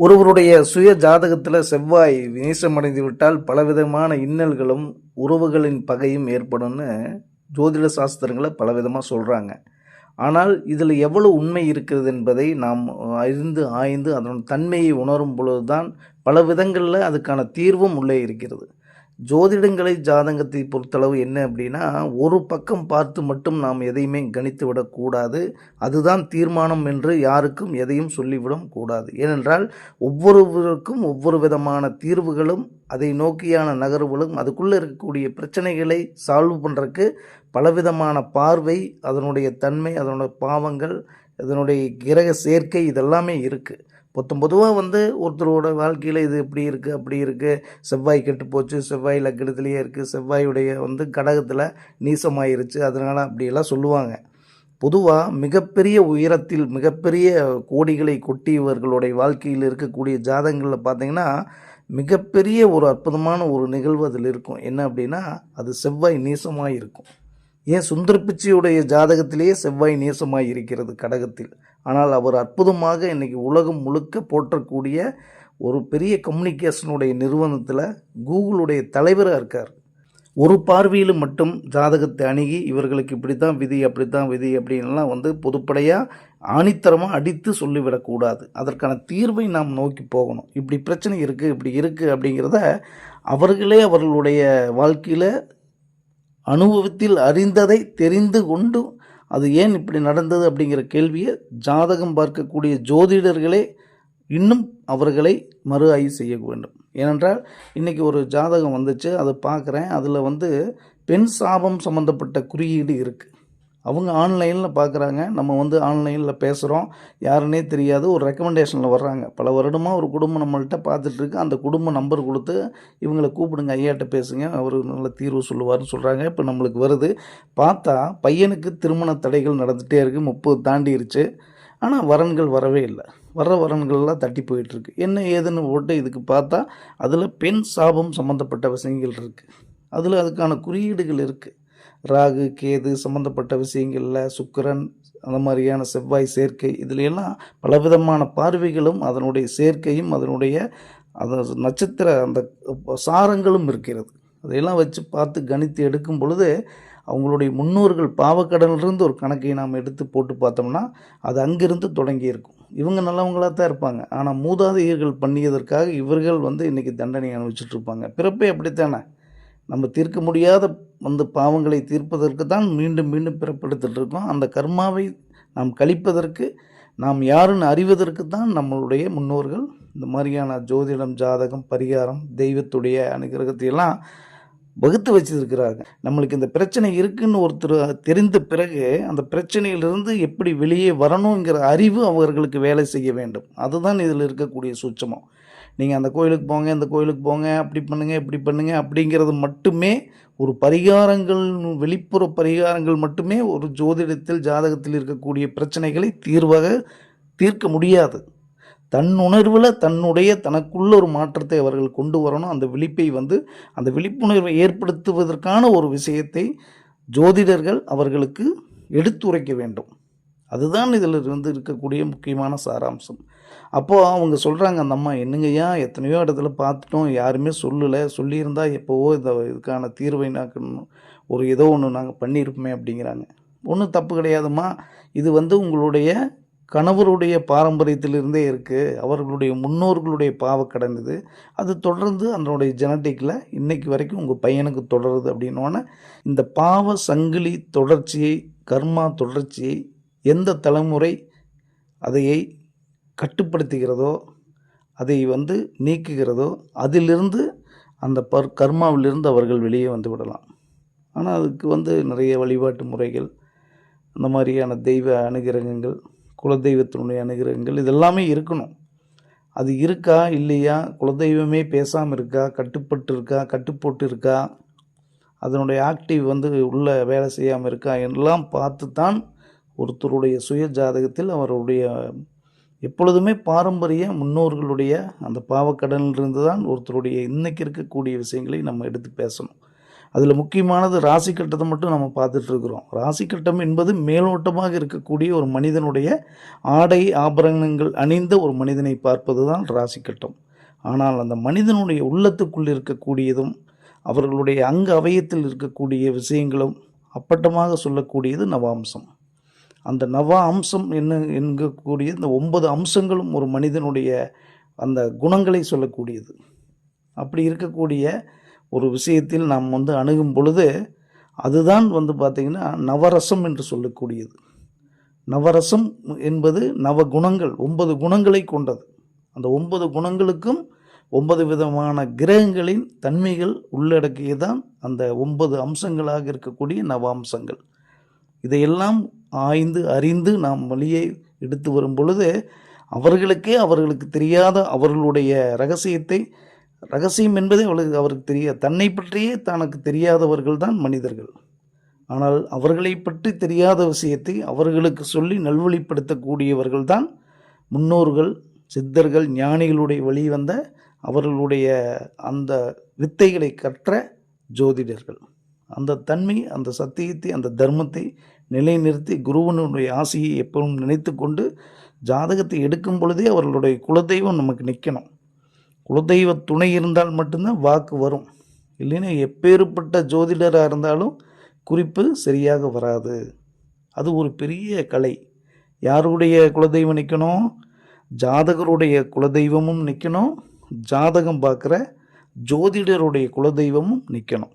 ஒருவருடைய சுய ஜாதகத்தில் செவ்வாய் நேசமடைந்து விட்டால் பலவிதமான இன்னல்களும் உறவுகளின் பகையும் ஏற்படும்னு ஜோதிட சாஸ்திரங்களை பலவிதமாக சொல்கிறாங்க ஆனால் இதில் எவ்வளவு உண்மை இருக்கிறது என்பதை நாம் அறிந்து ஆய்ந்து அதன் தன்மையை உணரும் பொழுதுதான் பல விதங்களில் அதுக்கான தீர்வும் உள்ளே இருக்கிறது. ஜோதிடங்களை ஜாதகத்தை பொறுத்தளவு என்ன அப்படின்னா ஒரு பக்கம் பார்த்து மட்டும் நாம் எதையுமே கணித்து விடக்கூடாது அதுதான் தீர்மானம் என்று யாருக்கும் எதையும் சொல்லிவிடும் கூடாது. ஏனென்றால் ஒவ்வொருவருக்கும் ஒவ்வொரு விதமான தீர்வுகளும் அதை நோக்கியான நகர்வுகளும் அதுக்குள்ளே இருக்கக்கூடிய பிரச்சனைகளை சால்வ் பண்ணுறதுக்கு பலவிதமான பார்வை அதனுடைய தன்மை அதனுடைய பாவங்கள் அதனுடைய கிரக சேர்க்கை இதெல்லாமே இருக்குது பொத்தம் பொதுவாக வந்து ஒருத்தரோட வாழ்க்கையில் இது இப்படி இருக்குது அப்படி இருக்குது செவ்வாய் கெட்டு போச்சு செவ்வாய் லக்கணத்துலேயே இருக்குது செவ்வாயுடைய வந்து கடகத்தில் நீசமாயிருச்சு. அதனால் அப்படியெல்லாம் சொல்லுவாங்க. பொதுவாக மிகப்பெரிய உயரத்தில் மிகப்பெரிய கோடிகளை கொட்டியவர்களுடைய வாழ்க்கையில் இருக்கக்கூடிய ஜாதகங்களில் பார்த்தீங்கன்னா மிகப்பெரிய ஒரு அற்புதமான ஒரு நிகழ்வு அதில் இருக்கும். என்ன அப்படின்னா அது செவ்வாய் நீசமாக இருக்கும் ஏன் சுந்தர பிச்சையுடைய ஜாதகத்திலேயே செவ்வாய் நீசமாக இருக்கிறது கடகத்தில்? ஆனால் அவர் அற்புதமாக இன்னைக்கு உலகம் முழுக்க போற்றக்கூடிய ஒரு பெரிய கம்யூனிகேஷனுடைய நிறுவனத்தில் கூகுளுடைய தலைவராக இருக்கார். ஒரு பார்வையில் மட்டும் ஜாதகத்தை அணுகி இவர்களுக்கு இப்படி தான் விதி அப்படித்தான் விதி அப்படின்லாம் வந்து பொதுப்படையாக ஆணித்தரமாக அடித்து சொல்லிவிடக்கூடாது அதற்கான தீர்வை நாம் நோக்கி போகணும். இப்படி பிரச்சனை இருக்குது இப்படி இருக்குது அப்படிங்கிறத அவர்களே அவர்களுடைய வாழ்க்கையில் அனுபவத்தில் அறிந்ததை தெரிந்து கொண்டு அது ஏன் இப்படி நடந்தது அப்படிங்கிற கேள்வியை ஜாதகம் பார்க்கக்கூடிய ஜோதிடர்களே இன்னும் அவர்களை மறு ஆய்வு செய்ய வேண்டும். ஏனென்றால் இன்றைக்கி ஒரு ஜாதகம் வந்துச்சு அதை பார்க்குறேன். அதில் வந்து பெண் சாபம் சம்மந்தப்பட்ட குறியீடு இருக்குது அவங்க ஆன்லைனில் பார்க்குறாங்க நம்ம வந்து ஆன்லைனில் பேசுகிறோம் யாருன்னே தெரியாது. ஒரு ரெக்கமெண்டேஷனில் வர்றாங்க. பல வருடமாக ஒரு குடும்பம் நம்மள்கிட்ட பார்த்துட்ருக்கு அந்த குடும்ப நம்பர் கொடுத்து இவங்களை கூப்பிடுங்க. ஐயாட்ட பேசுங்க. அவர் நல்ல தீர்வு சொல்லுவார்னு சொல்கிறாங்க இப்போ நம்மளுக்கு வருது. பார்த்தா பையனுக்கு திருமண தடைகள் நடந்துகிட்டே இருக்குது முப்பது தாண்டிருச்சு. ஆனால் வரன்கள் வரவே இல்லை. வர்ற வரன்கள்லாம் தட்டி போயிட்டுருக்கு என்ன ஏதுன்னு போட்டு இதுக்கு பார்த்தா அதில் பெண் சாபம் சம்மந்தப்பட்ட விஷயங்கள் இருக்குது அதில் அதுக்கான குறியீடுகள் இருக்குது ராகு கேது சம்மந்தப்பட்ட விஷயங்களில் சுக்கிரன் அந்த மாதிரியான செவ்வாய் சேர்க்கை இதுலெல்லாம் பலவிதமான பார்வைகளும் அதனுடைய சேர்க்கையும் அதனுடைய அந்த நட்சத்திர அந்த சாரங்களும் இருக்கிறது. அதையெல்லாம் வச்சு பார்த்து கணித்து எடுக்கும் பொழுது அவங்களுடைய முன்னோர்கள் பாவக்கடலிருந்து ஒரு கணக்கை நாம் எடுத்து போட்டு பார்த்தோம்னா அது அங்கிருந்து தொடங்கி இருக்கும். இவங்க நல்லவங்களாக தான் இருப்பாங்க. ஆனால் மூதாதையர்கள் பண்ணியதற்காக இவர்கள் வந்து இன்றைக்கி தண்டனை அனுபவிச்சுட்ருப்பாங்க பிறப்பே அப்படித்தானே? நம்ம தீர்க்க முடியாத வந்து பாவங்களை தீர்ப்பதற்கு தான் மீண்டும் மீண்டும் பிறப்படுத்திட்டு இருக்கோம். அந்த கர்மாவை நாம் கழிப்பதற்கு நாம் யாருன்னு அறிவதற்கு தான் நம்மளுடைய முன்னோர்கள் இந்த மாதிரியான ஜோதிடம் ஜாதகம் பரிகாரம் தெய்வத்துடைய அனுகிரகத்தையெல்லாம் வகுத்து வச்சிருக்கிறாங்க நம்மளுக்கு இந்த பிரச்சனை இருக்குன்னு ஒருத்தர் தெரிந்த பிறகு அந்த பிரச்சனையிலிருந்து எப்படி வெளியே வரணுங்கிற அறிவு அவர்களுக்கு வேலை செய்ய வேண்டும். அதுதான் இதில் இருக்கக்கூடிய சூட்சமம். நீங்கள் அந்த கோயிலுக்கு போங்க இந்த கோயிலுக்கு போங்க அப்படி பண்ணுங்கள் இப்படி பண்ணுங்கள் அப்படிங்கிறது மட்டுமே ஒரு பரிகாரங்கள் வெளிப்புற பரிகாரங்கள் மட்டுமே ஒரு ஜோதிடத்தில் ஜாதகத்தில் இருக்கக்கூடிய பிரச்சனைகளை தீர்வாக தீர்க்க முடியாது. தன் உணர்வில் தன்னுடைய தனக்குள்ள ஒரு மாற்றத்தை அவர்கள் கொண்டு வரணும். அந்த விழிப்பை வந்து அந்த விழிப்புணர்வை ஏற்படுத்துவதற்கான ஒரு விஷயத்தை ஜோதிடர்கள் அவர்களுக்கு எடுத்துரைக்க வேண்டும். அதுதான் இதில் இருந்து இருக்கக்கூடிய முக்கியமான சாராம்சம். அப்போது அவங்க சொல்கிறாங்க அந்த அம்மா என்னங்கய்யா எத்தனையோ இடத்துல பார்த்துட்டோம். யாருமே சொல்லலை. சொல்லியிருந்தா எப்போவோ இந்த இதுக்கான தீர்வை நாக்கணும் ஒரு ஏதோ ஒன்று நாங்கள் பண்ணியிருப்போமே அப்படிங்கிறாங்க. ஒன்றும் தப்பு கிடையாதும்மா. இது வந்து உங்களுடைய கணவருடைய பாரம்பரியத்திலிருந்தே இருக்குது அவர்களுடைய முன்னோர்களுடைய பாவக்கடன் இது. அது தொடர்ந்து அதனுடைய ஜெனட்டிக்கில் இன்றைக்கு வரைக்கும் உங்கள் பையனுக்கு தொடருது அப்படின்னோடனே இந்த பாவ சங்கிலி தொடர்ச்சியை கர்மா தொடர்ச்சியை எந்த தலைமுறை அதையை கட்டுப்படுத்துகிறதோ அதை வந்து நீக்குகிறதோ அதிலிருந்து அந்த பர் கர்மாவிலிருந்து அவர்கள் வெளியே வந்து விடலாம். ஆனால் அதுக்கு வந்து நிறைய வழிபாட்டு முறைகள் அந்த மாதிரியான தெய்வ அனுகிரகங்கள் குலதெய்வத்தினுடைய அனுகிரகங்கள் இதெல்லாமே இருக்கணும். அது இருக்கா இல்லையா? குலதெய்வமே பேசாமல் இருக்கா? கட்டுப்பட்டு இருக்கா கட்டுப்போட்டு இருக்கா அதனுடைய ஆக்டிவ் வந்து உள்ள வேலை செய்யாமல் இருக்கா? எல்லாம் பார்த்து தான் ஒருத்தருடைய சுய ஜாதகத்தில் அவருடைய எப்பொழுதுமே பாரம்பரிய முன்னோர்களுடைய அந்த பாவக்கடனிலிருந்து தான் ஒருத்தருடைய இன்னைக்கு இருக்கக்கூடிய விஷயங்களை நம்ம எடுத்து பேசணும். அதில் முக்கியமானது ராசி கட்டத்தை மட்டும் நம்ம பார்த்துட்டு இருக்கிறோம். ராசி கட்டம் என்பது மேலோட்டமாக இருக்கக்கூடிய ஒரு மனிதனுடைய ஆடை ஆபரணங்கள் அணிந்த ஒரு மனிதனை பார்ப்பது தான் ராசி கட்டம். ஆனால் அந்த மனிதனுடைய உள்ளத்துக்குள் இருக்கக்கூடியதும் அவர்களுடைய அங்க அவயத்தில் இருக்கக்கூடிய விஷயங்களும் அப்பட்டமாக சொல்லக்கூடியது நவாம்சம். அந்த நவ அம்சம் என்ன என்கக்கூடிய இந்த ஒன்பது அம்சங்களும் ஒரு மனிதனுடைய அந்த குணங்களை சொல்லக்கூடியது. அப்படி இருக்கக்கூடிய ஒரு விஷயத்தில் நாம் வந்து அணுகும் பொழுது அதுதான் வந்து பார்த்திங்கன்னா நவரசம் என்று சொல்லக்கூடியது. நவரசம் என்பது நவ குணங்கள் ஒன்பது குணங்களை கொண்டது. அந்த ஒன்பது குணங்களுக்கும் ஒன்பது விதமான கிரகங்களின் தன்மைகள் உள்ளடக்கியதான் அந்த ஒன்பது அம்சங்களாக இருக்கக்கூடிய நவ அம்சங்கள் இதையெல்லாம் ஆய்ந்து அறிந்து நாம் வழியை எடுத்து வரும் பொழுது அவர்களுக்கே அவர்களுக்கு தெரியாத அவர்களுடைய ரகசியத்தை ரகசியம் என்பதே அவளுக்கு அவருக்கு தெரிய தன்னை பற்றியே தனக்கு தெரியாதவர்கள் தான் மனிதர்கள். ஆனால் அவர்களை பற்றி தெரியாத விஷயத்தை அவர்களுக்கு சொல்லி நல்வழிப்படுத்தக்கூடியவர்கள் தான் முன்னோர்கள் சித்தர்கள் ஞானிகளுடைய வழி வந்த அவர்களுடைய அந்த வித்தைகளை கற்ற ஜோதிடர்கள். அந்த தன்மை அந்த சத்தியத்தை அந்த தர்மத்தை நிலைநிறுத்தி குருவனுடைய ஆசையை எப்பவும் நினைத்து கொண்டு ஜாதகத்தை எடுக்கும் பொழுதே அவர்களுடைய குலதெய்வம் நமக்கு நிற்கணும் குலதெய்வ துணை இருந்தால் மட்டும்தான் வாக்கு வரும். இல்லைன்னா எப்பேற்பட்ட ஜோதிடராக இருந்தாலும் குறிப்பு சரியாக வராது. அது ஒரு பெரிய கலை. யாருடைய குலதெய்வம் நிற்கணும் ஜாதகருடைய குலதெய்வமும் நிற்கணும் ஜாதகம் பார்க்குற ஜோதிடருடைய குலதெய்வமும் நிற்கணும்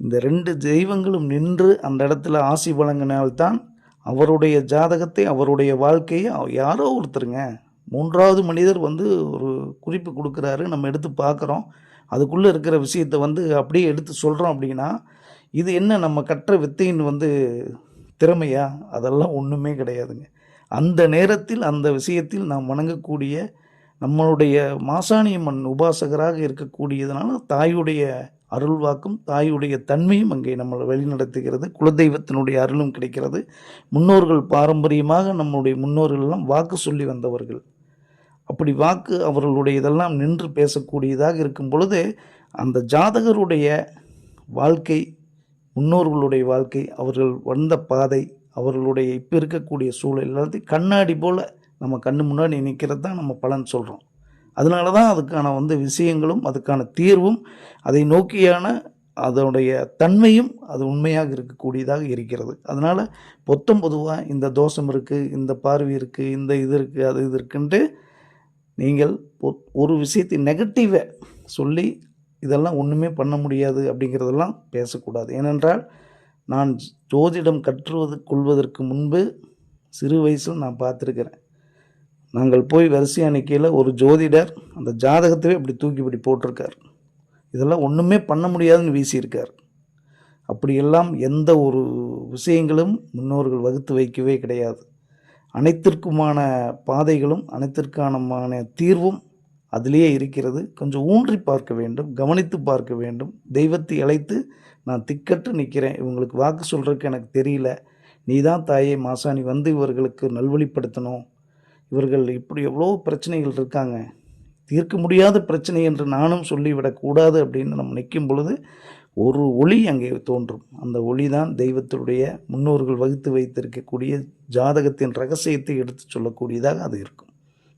இந்த ரெண்டு தெய்வங்களும் நின்று அந்த இடத்துல ஆசி வழங்கினால்தான் அவருடைய ஜாதகத்தை அவருடைய வாழ்க்கையை யாரோ ஒருத்தருங்க. மூன்றாவது மனிதர் வந்து ஒரு குறிப்பு கொடுக்குறாரு நம்ம எடுத்து பார்க்குறோம். அதுக்குள்ளே இருக்கிற விஷயத்தை வந்து அப்படியே எடுத்து சொல்கிறோம் அப்படின்னா இது என்ன நம்ம கற்ற வித்தையின் வந்து திறமையா? அதெல்லாம் ஒன்றுமே கிடையாதுங்க. அந்த நேரத்தில் அந்த விஷயத்தில் நாம் வணங்கக்கூடிய நம்மளுடைய மாசாணியம்மன் உபாசகராக இருக்கக்கூடியதுனால தாயுடைய அருள்வாக்கும் தாயுடைய தன்மையும் அங்கே நம்மளை வழிநடத்துகிறது குலதெய்வத்தினுடைய அருளும் கிடைக்கிறது. முன்னோர்கள் பாரம்பரியமாக நம்முடைய முன்னோர்கள் எல்லாம் வாக்கு சொல்லி வந்தவர்கள். அப்படி வாக்கு அவர்களுடைய இதெல்லாம் நின்று பேசக்கூடியதாக இருக்கும் பொழுது அந்த ஜாதகருடைய வாழ்க்கை முன்னோர்களுடைய வாழ்க்கை அவர்கள் வந்த பாதை அவர்களுடைய இப்போ இருக்கக்கூடிய சூழல் எல்லாத்தையும் கண்ணாடி போல் நம்ம கண்ணு முன்னாடி நிற்கிறது தான் நம்ம பலன் சொல்கிறோம் அதனால தான் அதுக்கான வந்து விஷயங்களும் அதுக்கான தீர்வும் அதை நோக்கியான அதனுடைய தன்மையும் அது உண்மையாக இருக்கக்கூடியதாக இருக்கிறது. அதனால் பொத்தம் பொதுவாக இந்த தோஷம் இருக்குது இந்த பார்வை இருக்குது இந்த இது இருக்குது அது இது இருக்குன்ட்டு நீங்கள் ஒரு விஷயத்தை நெகட்டிவை சொல்லி இதெல்லாம் ஒன்றுமே பண்ண முடியாது அப்படிங்கிறதெல்லாம் பேசக்கூடாது. ஏனென்றால் நான் ஜோதிடம் கற்றுவது கொள்வதற்கு முன்பு சிறு வயசில் நான் பார்த்துருக்கிறேன். நாங்கள் போய் வரிசை அணிக்கையில் ஒரு ஜோதிடர் அந்த ஜாதகத்தவே இப்படி தூக்கி இப்படி போட்டிருக்கார். இதெல்லாம் ஒன்றுமே பண்ண முடியாதுன்னு வீசியிருக்கார். அப்படியெல்லாம் எந்த ஒரு விஷயங்களும் முன்னோர்கள் வகுத்து வைக்கவே கிடையாது. அனைத்திற்குமான பாதைகளும் அனைத்திற்கானமான தீர்வும் அதிலேயே இருக்கிறது. கொஞ்சம் ஊன்றி பார்க்க வேண்டும் கவனித்து பார்க்க வேண்டும். தெய்வத்தை அழைத்து நான் திக்கட்டு நிற்கிறேன் இவங்களுக்கு வாக்கு சொல்கிறதுக்கு எனக்கு தெரியல. நீ தான் தாயே மாசாணி வந்து இவர்களுக்கு நல்வழிப்படுத்தணும். இவர்கள் இப்படி எவ்வளோ பிரச்சனைகள் இருக்காங்க? தீர்க்க முடியாத பிரச்சனை என்று நானும் சொல்லிவிடக்கூடாது அப்படின்னு நம்ம நிற்கும் பொழுது ஒரு ஒளி அங்கே தோன்றும். அந்த ஒளி தான் தெய்வத்தினுடைய முன்னோர்கள் வகுத்து வைத்திருக்கக்கூடிய ஜாதகத்தின் ரகசியத்தை எடுத்து சொல்லக்கூடியதாக அது இருக்கும்.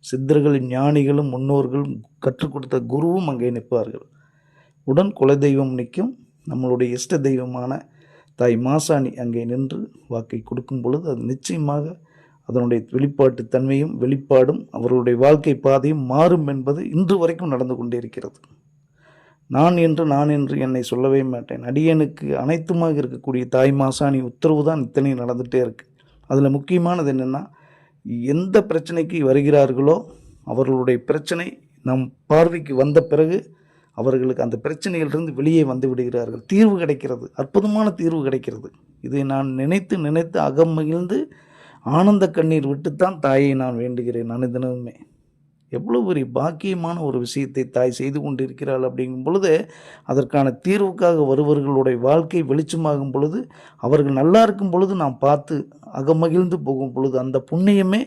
சித்தர்களின் ஞானிகளும் முன்னோர்களும் கற்றுக் கொடுத்த குருவும் அங்கே நிற்பார்கள். உடன் குலதெய்வம் நிற்கும் நம்மளுடைய இஷ்ட தெய்வமான தாய் மாசாணி அங்கே நின்று வாக்கை கொடுக்கும் பொழுது அது நிச்சயமாக அதனுடைய வெளிப்பாட்டு தன்மையும் வெளிப்பாடும் அவர்களுடைய வாழ்க்கை பாதையும் மாறும் என்பது இன்று வரைக்கும் நடந்து கொண்டே இருக்கிறது. நான் என்று நான் என்று என்னை சொல்லவே மாட்டேன். அடியனுக்கு அனைத்துமாக இருக்கக்கூடிய தாய் மாசாணி உத்தரவு தான் இத்தனை நடந்துகிட்டே இருக்குது அதில் முக்கியமானது என்னென்னா எந்த பிரச்சனைக்கு வருகிறார்களோ அவர்களுடைய பிரச்சனை நம் பார்வைக்கு வந்த பிறகு அவர்களுக்கு அந்த பிரச்சனையிலிருந்து வெளியே வந்து விடுகிறார்கள். தீர்வு கிடைக்கிறது. அற்புதமான தீர்வு கிடைக்கிறது. இதை நான் நினைத்து நினைத்து அகம் மகிழ்ந்து ஆனந்த கண்ணீர் விட்டுத்தான் தாயை நான் வேண்டுகிறேன் அனுதினமுமே எவ்வளோ பெரிய பாக்கியமான ஒரு விஷயத்தை தாய் செய்து கொண்டிருக்கிறாள் அப்படிங்கும் பொழுது அதற்கான தீர்வுக்காக வருவர்களுடைய வாழ்க்கை வெளிச்சமாகும் பொழுது அவர்கள் நல்லா இருக்கும் பொழுது நாம் பார்த்து அகமகிழ்ந்து போகும் பொழுது அந்த புண்ணியமே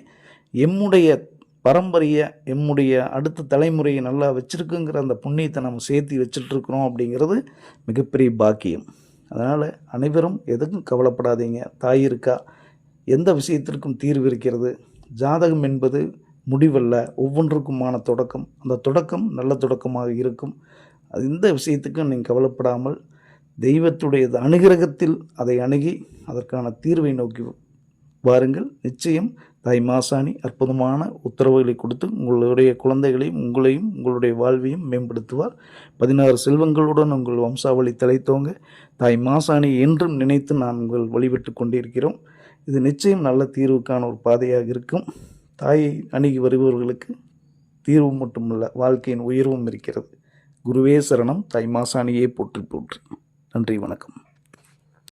எம்முடைய பரம்பரைய எம்முடைய அடுத்த தலைமுறையை நல்லா வச்சுருக்குங்கிற அந்த புண்ணியத்தை நம்ம சேர்த்து வச்சுட்ருக்குறோம் அப்படிங்கிறது மிகப்பெரிய பாக்கியம். அதனால் அனைவரும் எதுக்கும் கவலைப்படாதீங்க. தாய் இருக்கா? எந்த விஷயத்திற்கும் தீர்வு இருக்கிறது? ஜாதகம் என்பது முடிவல்ல. ஒவ்வொன்றுக்குமான தொடக்கம். அந்த தொடக்கம் நல்ல தொடக்கமாக இருக்கும். அது எந்த விஷயத்துக்கும் நீங்கள் கவலைப்படாமல் தெய்வத்துடைய அனுகிரகத்தில் அதை அணுகி அதற்கான தீர்வை நோக்கி வாருங்கள். நிச்சயம் தாய் மாசாணி அற்புதமான உத்தரவுகளை கொடுத்து உங்களுடைய குழந்தைகளையும் உங்களையும் உங்களுடைய வாழ்வையும் மேம்படுத்துவார். பதினாறு செல்வங்களுடன் உங்கள் வம்சாவளி தலைத்தோங்க தாய் மாசாணி என்றும் நினைத்து நான் உங்கள் வழிபட்டு கொண்டிருக்கிறோம். இது நிச்சயம் நல்ல தீர்வுக்கான ஒரு பாதையாக இருக்கும். தாயை அணுகி வருபவர்களுக்கு தீர்வு மட்டுமல்ல வாழ்க்கையின் உயர்வும் இருக்கிறது. குருவே சரணம் தாய் மாசாணியே போற்றி போற்றி. நன்றி வணக்கம்.